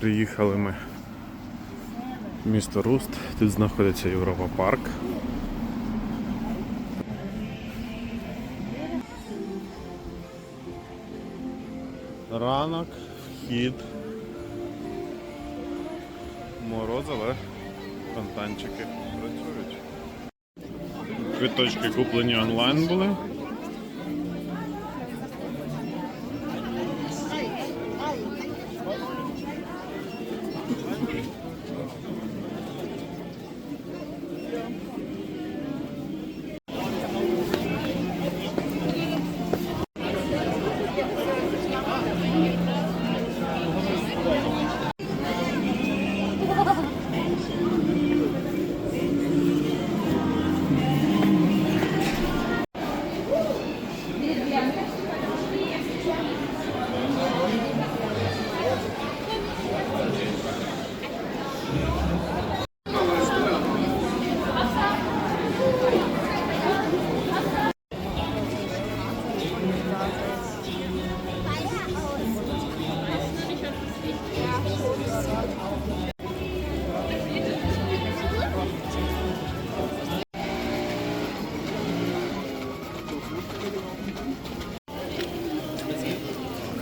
Приїхали ми в місто Руст. Тут знаходиться Європа Парк. Ранок, вхід. Мороз, але фонтанчики працюють. Квиточки куплені онлайн були.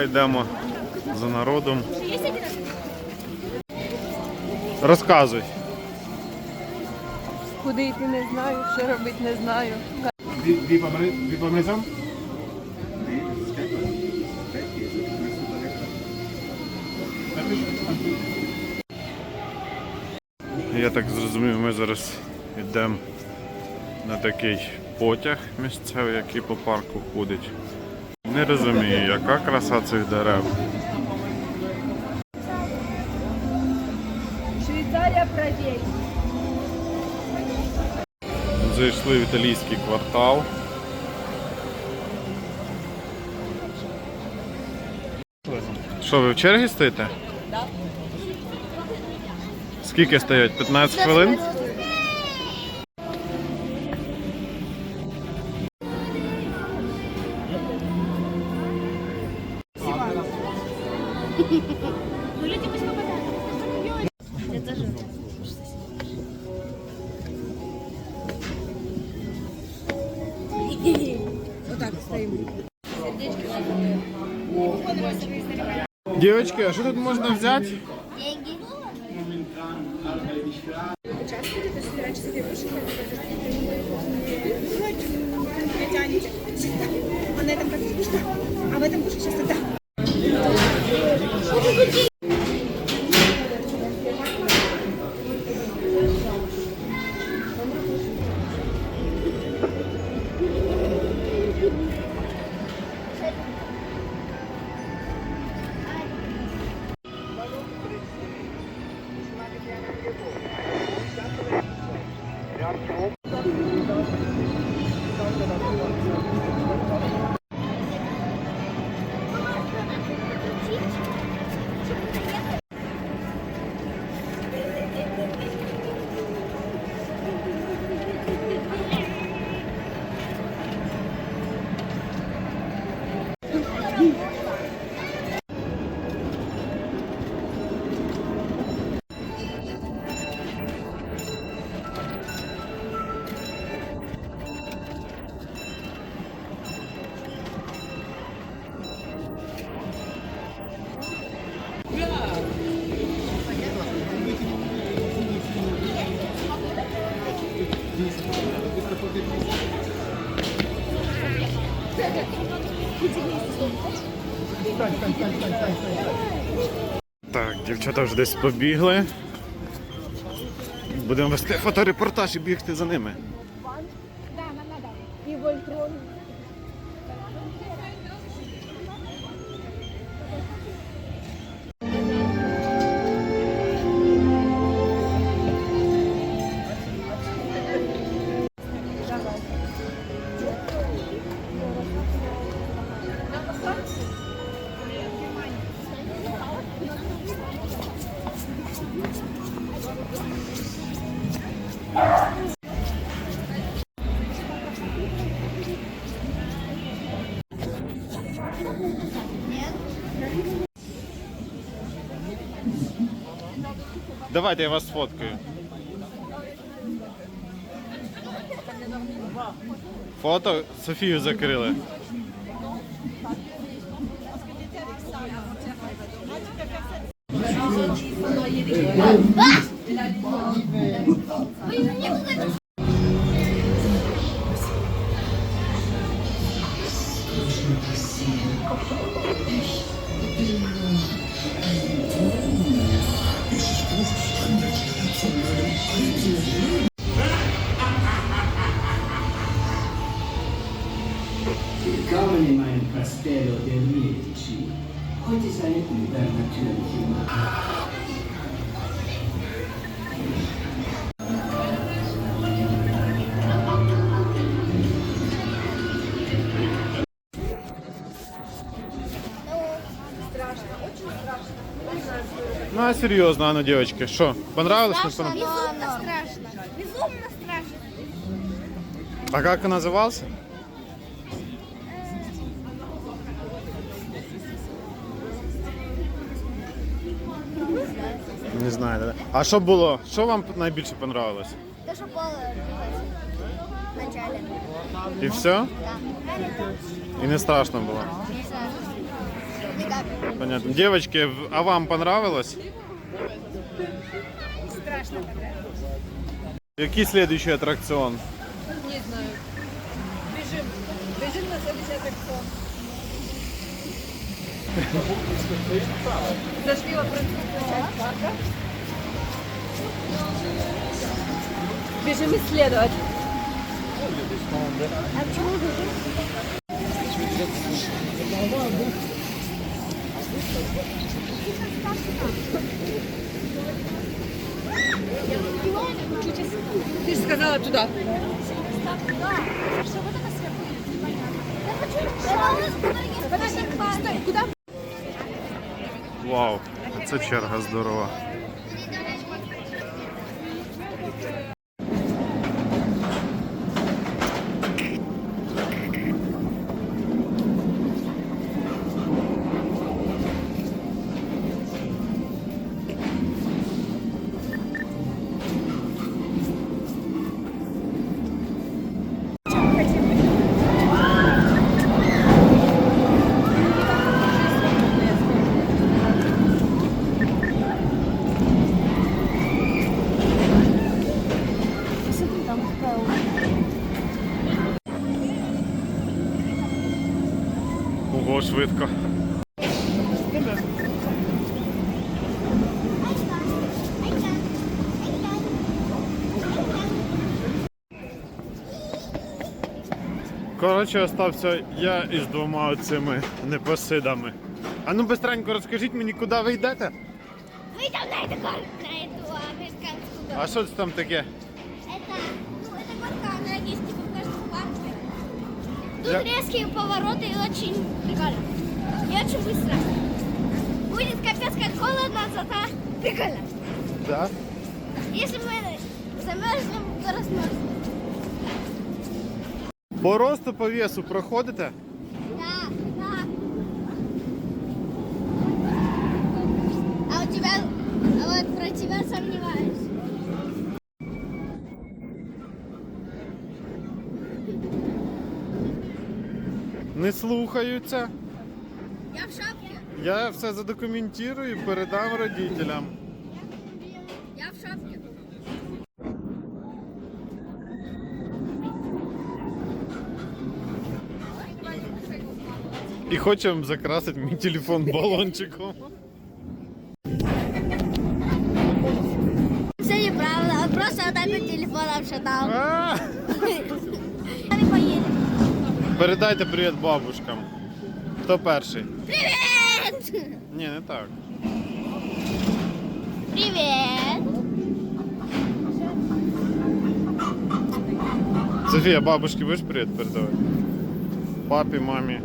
Поки йдемо за народом. Розказуй. Куди йти не знаю, що робити не знаю. Випомнизом? Я так зрозумів, ми зараз йдемо на такий потяг місцевий, який по парку ходить. Не розумію, яка краса цих дерев. Швейцарія правей. Зайшли в італійський квартал. Що, ви в черзі стоїте? Скільки стоять? 15 хвилин? Дівчатки, а що тут можна взяти? А на этом как что? А в этом кушай сейчас тогда. says Так, дівчата вже десь побігли. Будемо вести фоторепортаж і бігти за ними. Давайте я вас сфоткаю. Фото Софію закрили. Il Kaunemann Castello der Medici. Heute seine übernatürliche Macht. Ну а серйозно, а ну, девочки, що? Понравилось? Не понравилось? Безумно страшно. Безумно страшно. А как он назывался? Не знаю, да. А що було? Що вам найбільше понравилось? То, что пол в начале. І все? Да. І не страшно було. Не страшно. Никак. Понятно. Девочки, в- а вам понравилось? Страшно. Який следующий аттракцион? Не знаю. Бежим. Бежим на следующий аттракцион. Часть парка. Бежим исследовать. А почему бежим? Ты же сказала туда. Куда? Вау, це черга здорова. Коротше, остався я із двома цими непосидами. А ну бистренько розкажіть мені, куди ви йдете? Мы идем на эту горку, на эту американскую горку. А що це там таке? Это, ну, это горка, она есть типа в каждом парке. Тут Я- резкие повороты и очень прикольно. И очень быстро. Будет капец как холодно, зато прикольно. Да? Если мы замерзнем, то размерзнем. По росту по весу проходите? Да, да. А у тебя, а вот про тебя сомневаюсь. Не слухаються. Я в шапке. Я все задокументую і передам родителям. І хочемо закрасити мій телефон балончиком. Все неправда, он просто вот так вот телефоном шатал. А! Мы поедем. Передайте привіт бабушкам. Хто перший? Привет! Ні, не так. Привет! Софія, бабушки будеш привіт передавати? Папі, мамі.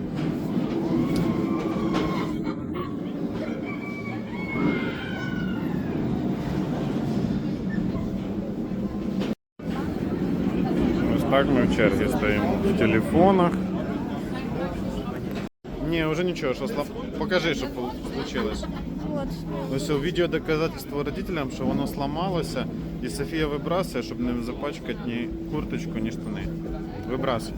Так ми в черзі стоїмо в телефонах. Ні, вже нічого, що слаб. Покажи, що случилось. Вот. Ось у відео доказательство родителям, що воно сламалося, і Софія вибрасує, щоб не запачкати ні курточку, ні штани. Вибрасуй.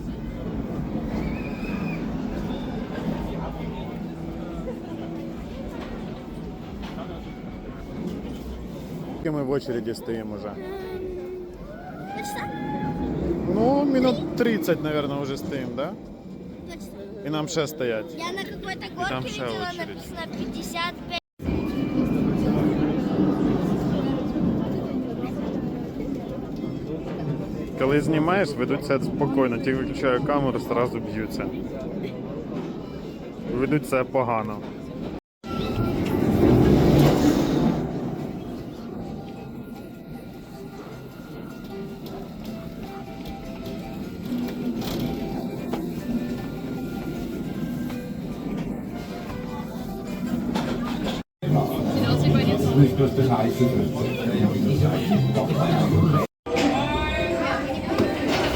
Скільки ми в очереді стоїмо вже? Точно? Ну, минут 30, наверное, вже стоїмо, да? І нам ще стоять. Я на какой-то там горке видела очередь. написано 55. Коли знімаєш, ведуть себе спокійно, тільки виключаю камеру, одразу б'ються. Ведуть себе погано.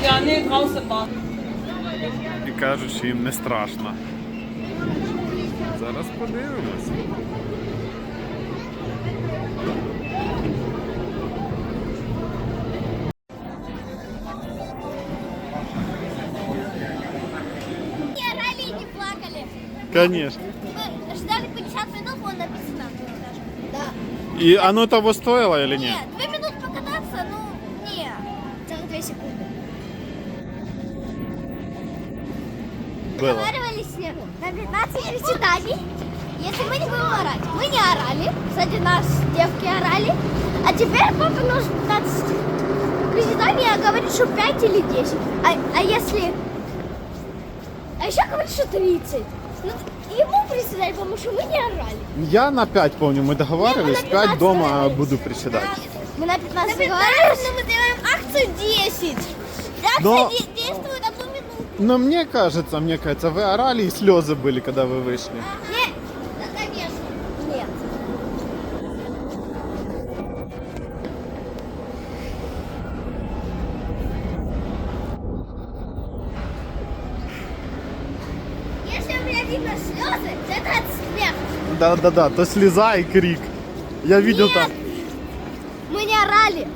Ja, nee, draußen war. І кажуть, що їм не страшно. Зараз подивимось. Не орали и не плакали. Конечно. І оно того стоило или Нет, нет? две минуты покататься, ну, не. Целых две секунды. Было. Договаривались на 15 приседаний. Если мы не будем орать. Мы не орали. Сзади нас девки орали. А теперь папа нужно 15 приседаний, а говорит, что 5 или 10. А, а если... А еще говорит, что 30. Ну, приседать, потому что мы не орали. Я на 5 помню, мы договаривались, Нет, мы на 5 дома договорились. буду приседать. Мы на 15 договаривались, но мы делаем акцию 10. Акция Но- де- действует одну минуту. Но мне кажется, мне кажется, вы орали и слезы были, когда вы вышли. Да-да-да, то слеза и крик. Я видел Нет. там. Мы не орали.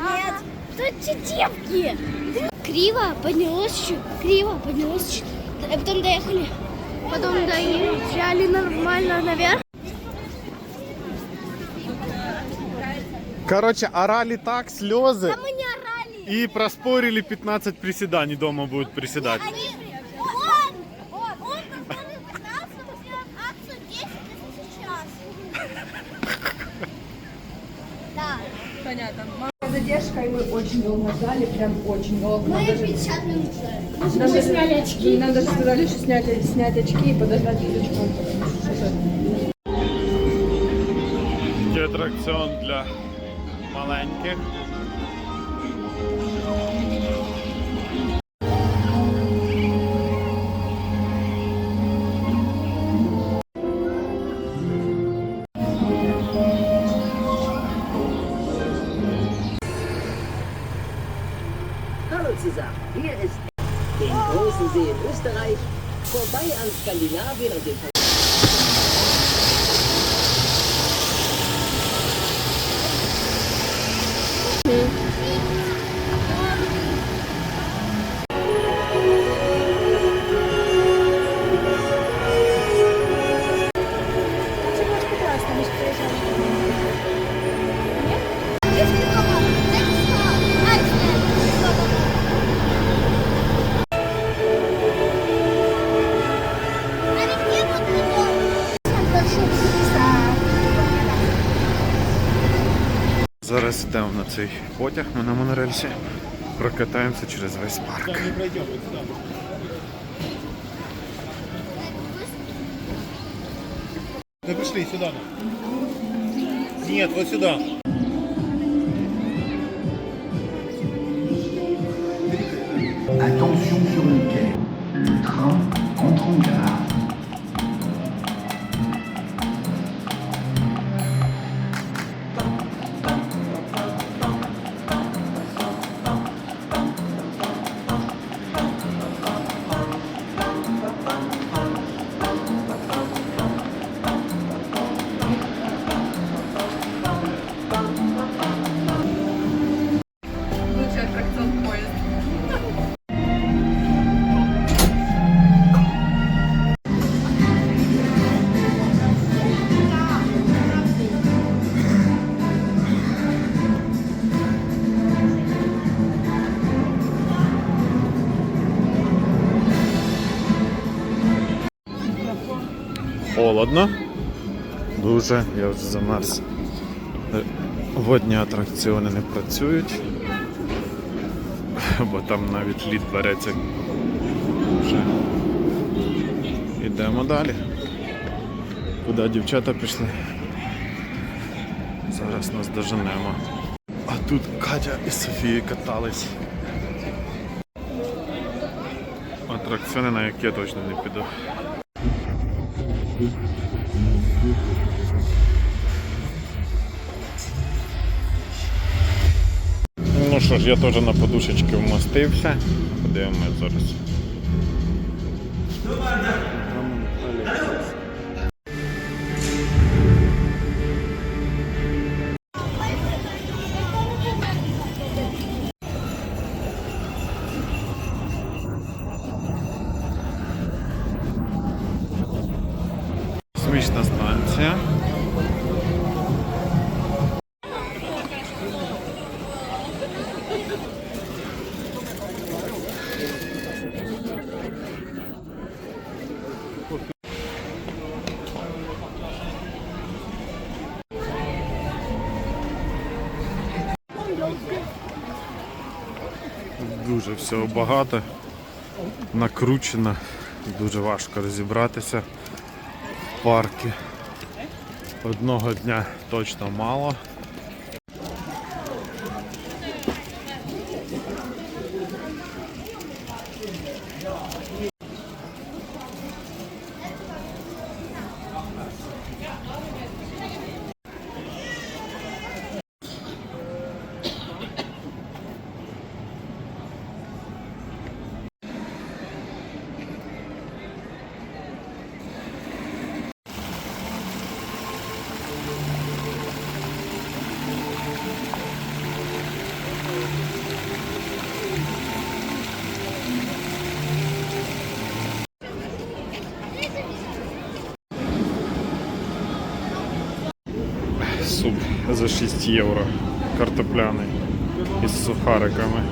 Нет. Тут девки. Криво поднялось чуть, криво поднялось чуть. А потом доехали. Потом доезжали нормально наверх. Короче, орали так, слезы. А мы не орали. И проспорили 15 приседаний дома будут приседать. Они... Он, он, он поставил 15, мы сделаем акцию 10 если сейчас. Да. Понятно. Задержка, и мы очень долго ждали, прям очень долго. Мы Нам даже, 50 минут ждали. даже, сняли очки. Нам даже сказали, что снять, снять очки и подождать Такий атракціон для маленьких. Hallo zusammen, hier ist den großen See in Österreich, vorbei an Skandinavien und dem на цей потяг, ми на монорельсі. Прокатаємося через весь парк. Да пришли сюда. Нет, вот сюда. Холодно. Дуже, я вже замерз. Водні атракціони не працюють. Бо там навіть лід береться. Вже. Йдемо далі. Куди дівчата пішли? Зараз нас доженемо. А тут Катя і Софія катались. Атракціони, на які я точно не піду. Ну що ж, я теж на подушечки вмостився. Подивимось зараз. Дуже всього багато, накручено, дуже важко розібратися в парки. Одного дня точно мало. За 6 євро. Картопляний із сухариками.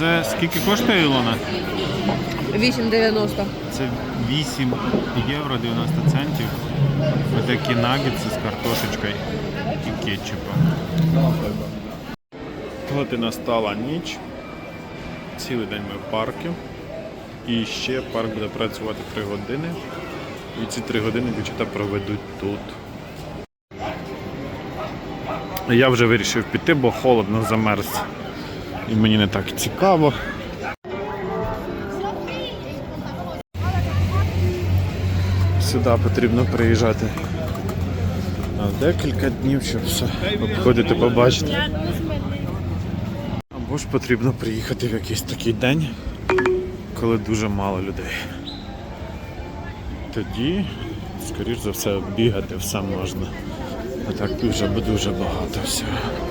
Оце скільки коштує Ілона? 8,90. Це 8 євро 90 центів. Отакі нагетси з картошечкою і кетчупом. От і настала ніч. Цілий день ми в парку. І ще парк буде працювати 3 години. І ці 3 години дівчата проведуть тут. Я вже вирішив піти, бо холодно замерз. І мені не так цікаво. Сюди потрібно приїжджати на декілька днів, щоб все обходити, побачити. Або ж потрібно приїхати в якийсь такий день, коли дуже мало людей. Тоді, скоріш за все, бігати все можна. А так дуже дуже багато всього.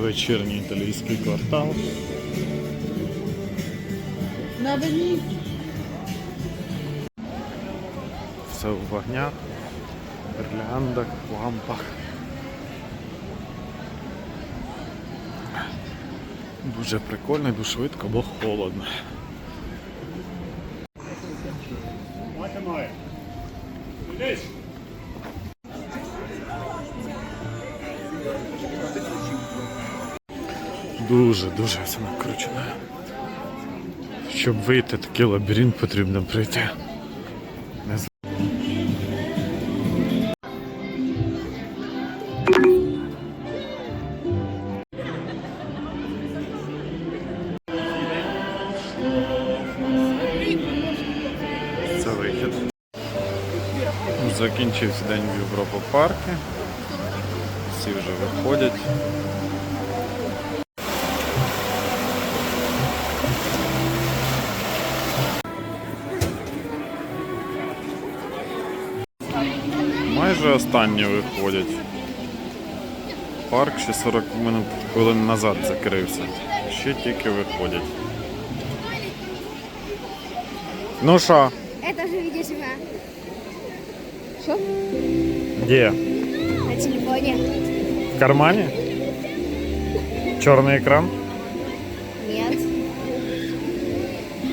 Вечірній італійський квартал. На Все в вогнях, гірляндах, лампах. Дуже прикольно, дуже швидко, бо холодно. Дуже-дуже. Щоб вийти такий лабіринт, потрібно пройти. Це вихід. Закінчився день в Європа парку. Всі вже виходять. Майже останні виходять. Парк ще 40 минут хвилин назад закрився. Ще тільки виходять. Ну що, Это же видеоснимка. де? На телефоне. В кармані? Чорний екран?